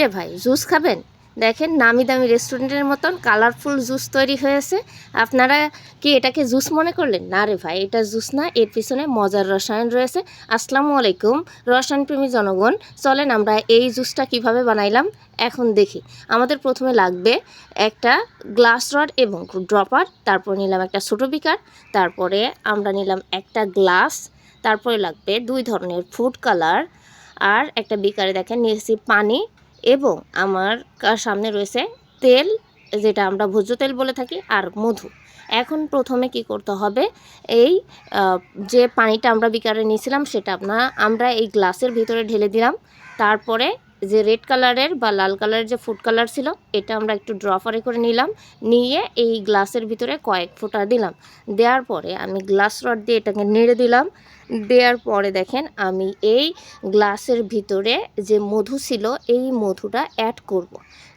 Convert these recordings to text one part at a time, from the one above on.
রে ভাই, জুস খাবেন? দেখেন নামি দামি রেস্টুরেন্টের মতন কালারফুল জুস তৈরি হয়েছে। আপনারা কি এটাকে জুস মনে করলেন? না রে ভাই, এটা জুস না, এর পিছনে মজার রসায়ন রয়েছে। আসসালামু আলাইকুম, রসায়নপ্রেমী জনগণ, চলেন আমরা এই জুসটা কীভাবে বানাইলাম? এখন দেখি। আমাদের প্রথমে লাগবে একটা গ্লাস রড এবং ড্রপার, তারপর নিলাম একটা ছোটো বিকার, তারপরে আমরা নিলাম একটা গ্লাস, তারপরে লাগবে দুই ধরনের ফুড কালার, আর একটা বিকারে দেখেন নিয়েছি পানি এবং আমার সামনে রয়েছে তেল, যেটা আমরা ভোজ্য তেল বলে থাকি, আর মধু। এখন প্রথমে কি করতে হবে, এই যে পানিটা আমরা বিকারে নিয়েছিলাম সেটা আপনার আমরা এই গ্লাসের ভিতরে ঢেলে দিলাম। তারপরে যে রেড কালারের বা লাল কালারের যে ফুড কালার ছিল, এটা আমরা একটু ড্রপারে করে নিলাম। নিয়ে এই গ্লাসের ভিতরে কয়েক ফোঁটা দিলাম। দেওয়ার পরে আমি গ্লাস রড দিয়ে এটাকে নেড়ে দিলাম। দেওয়ার পরে দেখেন আমি এই গ্লাসের ভিতরে যে মধু ছিল, এই মধুটা অ্যাড করব।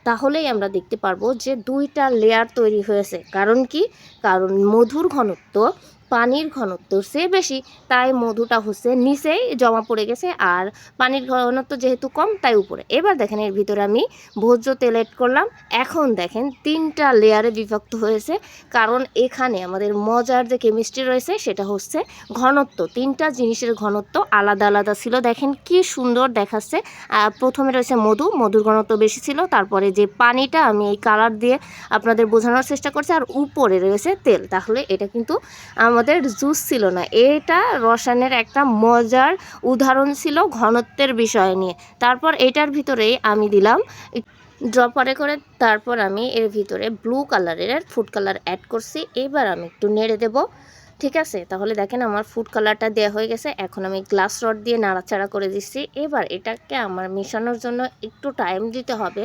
তাহলেই আমরা দেখতে পারব যে দুইটা লেয়ার তৈরি হয়েছে। কারণ কি? কারণ মধুর ঘনত্ব পানির ঘনত্ব সে বেশি, তাই মধুটা হচ্ছে নিচেই জমা পড়ে গেছে আর পানির ঘনত্ব যেহেতু কম, তাই উপরে। এবার দেখেন, এর ভিতরে আমি ভোজ্য তেল এড করলাম। এখন দেখেন, তিনটা লেয়ারে বিভক্ত হয়েছে, কারণ এখানে আমাদের মজার যে কেমিস্ট্রি রয়েছে, সেটা হচ্ছে ঘনত্ব। তিনটা জিনিসের ঘনত্ব আলাদা আলাদা ছিল। দেখেন, কি সুন্দর দেখাচ্ছে। প্রথমে রয়েছে মধু, মধুর ঘনত্ব বেশি ছিল। তারপরে যে পানিটা আমি এই কালার দিয়ে আপনাদের বোঝানোর চেষ্টা করছি, আর উপরে রয়েছে তেল। তাহলে এটা কিন্তু আমাদের জুস ছিল না। এটা রসায়নের একটা মজার উদাহরণ ছিল ঘনত্বের বিষয় নিয়ে। তারপর এটার ভিতরেই আমি দিলাম ড্রপারে করে তারপর আমি এর ভিতরে ব্লু কালারের ফুড কালার অ্যাড করছি। এবার আমি একটু নেড়ে দেব। ঠিক আছে? তাহলে দেখেন আমার ফুড কালারটা দেওয়া হয়ে গেছে। এখন আমি গ্লাস রড দিয়ে নাড়াচাড়া করে দিচ্ছি। এবার এটাকে আমার মেশানোর জন্য একটু টাইম দিতে হবে।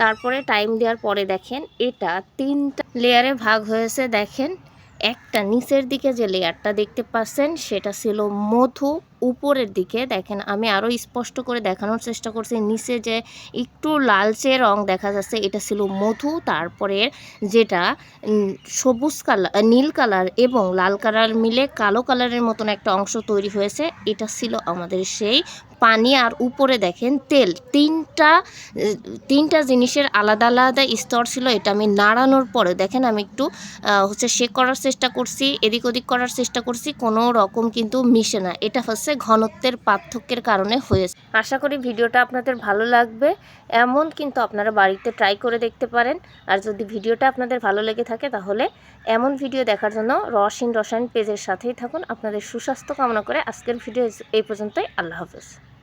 তারপরে টাইম দেওয়ার পরে দেখেন এটা তিনটা লেয়ারে ভাগ হয়েছে। দেখেন একটা নিচের দিকে যে লেয়ারটা দেখতে পাচ্ছেন সেটা ছিল মধু। উপরের দিকে, দেখেন, আমি আরও স্পষ্ট করে দেখানোর চেষ্টা করছি। নিচে যে একটু লালচে রং দেখা যাচ্ছে, এটা ছিল মধু, তারপরে যেটা সবুজ কালার নীল কালার এবং লাল কালার মিলে কালো কালারের মতন একটা অংশ তৈরি হয়েছে। এটা ছিল আমাদের সেই পানি। আর উপরে দেখেন, তেল, তিনটা তিনটা জিনিসের আলাদা আলাদা স্তর ছিল, এটা আমি নাড়ানোর পরে, দেখেন, আমি একটু হচ্ছে শেক করার চেষ্টা করছি, এদিক ওদিক করার চেষ্টা করছি, কোনো রকম কিন্তু মিশে না। এটা হচ্ছে ঘনত্বের পার্থক্যের কারণে হয়েছে। আশা করি ভিডিওটা আপনাদের ভালো লাগবে। এমন কিন্তু আপনারা বাড়িতে ট্রাই করে দেখতে পারেন। আর যদি ভিডিওটা আপনাদের ভালো লেগে থাকে তাহলে এমন ভিডিও দেখার জন্য রসিন রসায়ন পেজের সাথেই থাকুন। আপনাদের সুস্বাস্থ্য কামনা করে আজকের ভিডিও এই পর্যন্তই। আল্লাহ হাফেজ।